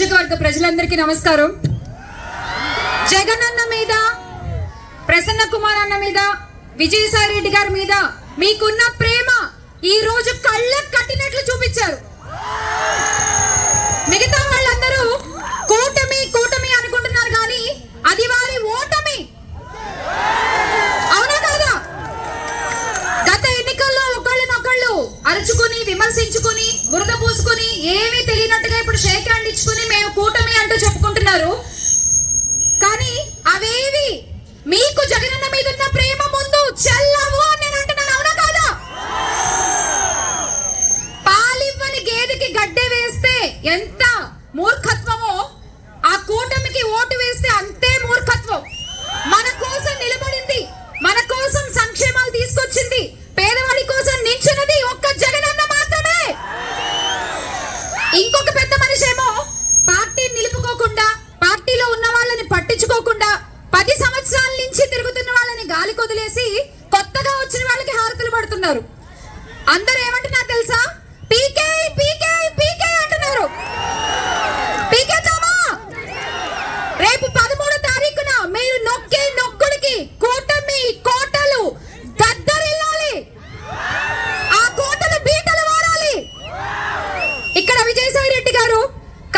నియోజకవర్గ ప్రజలందరికీ నమస్కారం. జగన్ అన్న మీద ప్రసన్న కుమార్ అన్న మీద విజయసాయి రెడ్డి గారి మీద మీకున్న ప్రేమ ఈ రోజు కళ్ళకు కట్టినట్లు చూపించారు. మిగతా వాళ్ళందరూ కూటమి కూటమి అనుకుంటున్నారు కానీ అది వారి ఓటమి. అవునా కదా? గత ఎన్నికల్లో ఒకళ్ళనొకళ్ళు అరుచుకుని విమర్శించుకుని బురద పూసుకుని ఏమీ తెలియనట్టుగా ఇప్పుడు షేక్ హ్యాండ్ ఇచ్చుకుని మీకు జగనన్న మీద ఉన్న ప్రేమ ముందు చెల్లవు అని నేను అంటున్నాను అవునా కాదా? పాలివ్వని గేదెకి గడ్డే వేస్తే ఎంత మూర్ఖత్వమో ఆ కూటమికి ఓటు వేస్తే అంతే మూర్ఖత్వం. మన కోసం నిలబడింది మన కోసం సంక్షేమాలు తీసుకొచ్చింది పేదవాడి కోసం నించున్నది ఒక్క జగనన్న మాత్రమే. ఇంకొక పెద్ద మనిషి ఏమో పార్టీ నిలుపుకోకుండా పార్టీలో ఉన్న వాళ్ళని పట్టించుకోకుండా పది చేసి కొత్తగా వచ్చిన వాళ్ళకి హారతులు పడుతున్నారు. అందరూ ఏమంటున్నారు తెలుసా? పీకే పీకే పీకే అంటున్నారు. పీకేద్దామా రేపు పదమూడో తారీఖున మీరు నొక్కి నొక్కుడికి కూటమి కోటలు గద్దరిల్లాలి. ఆ కోటలు బీటలు వారాలి. ఇక్కడ విజయసాయి రెడ్డి గారు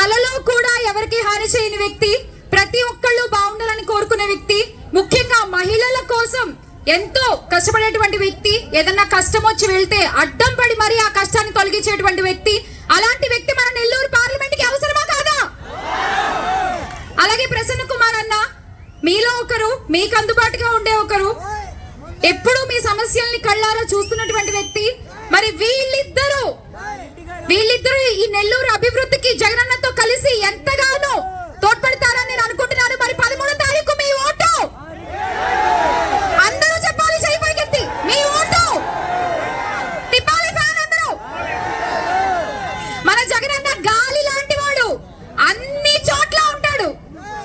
కలలో కూడా ఎవరికి హాని చేయని వ్యక్తి ప్రతి ఒక్కళ్ళు బాగు కోరుకునే వ్యక్తి ముఖ్యంగా మహిళల కోసం ఎంతో కష్టపడేటువంటి వ్యక్తి ఏదన్నా కష్టం వచ్చి వెళ్తే అడ్డం పడి మరి ఆ కష్టాన్ని తొలగించేటువంటి వ్యక్తి అలాంటి వ్యక్తి మన నెల్లూరు పార్లమెంట్కి అవసరమా కాదా? అలాగే ప్రసన్న కుమార్ అన్న మీలో ఒకరు మీకు అందుబాటుగా ఉండే ఒకరు ఎప్పుడు మీ సమస్యల్ని కళ్ళారా చూస్తున్నటువంటి వ్యక్తి మరి వీళ్ళిద్దరూ వీళ్ళిద్దరూ ఈ నెల్లూరు అభివృద్ధికి జగనన్నతో కలిసి ఎంత తోడ్పడతారని నేను అనుకుంటున్నాను మరి పదమూడో తారీఖు మీ ఓటు అందరూ చెప్పాలి చేయి పైకెత్తి మీ ఓటు తిప్పాలి ఫ్యాన్ అందరూ మన జగనన్న గాలి లాంటి వాడు అన్ని చోట్ల ఉంటాడు.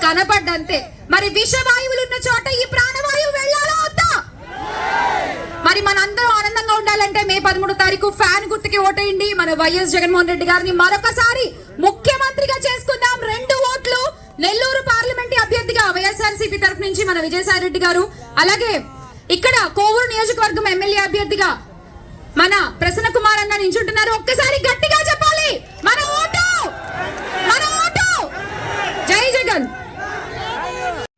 కనపడ్డంతే. మరి విషవాయువులు ఉన్న చోట ఈ ప్రాణవాయువు వెళ్ళాలా వద్దా? మరి మనందరం ఆనందంగా ఉండాలంటే మే పదమూడు తారీఖు ఫ్యాన్ గుర్తుకి ఓటేయండి. మన వైఎస్ జగన్మోహన్ రెడ్డి గారిని మరొకసారి ముఖ్యమంత్రిగా చేసుకుందాం. రెండు ఓట్లు నెల్లూరు పార్లమెంట్ అభ్యర్థిగా వైఎస్ఆర్సీపీ తరఫు నుంచి మన విజయసాయి రెడ్డి గారు. అలాగే ఇక్కడ కోవూరు నియోజకవర్గం ఎమ్మెల్యే అభ్యర్థిగా మన ప్రసన్న కుమార్ అన్న నించుంటున్నారు. ఒక్కసారి గట్టిగా చెప్పాలి మన ఓటు మన ఓటు జై జగన్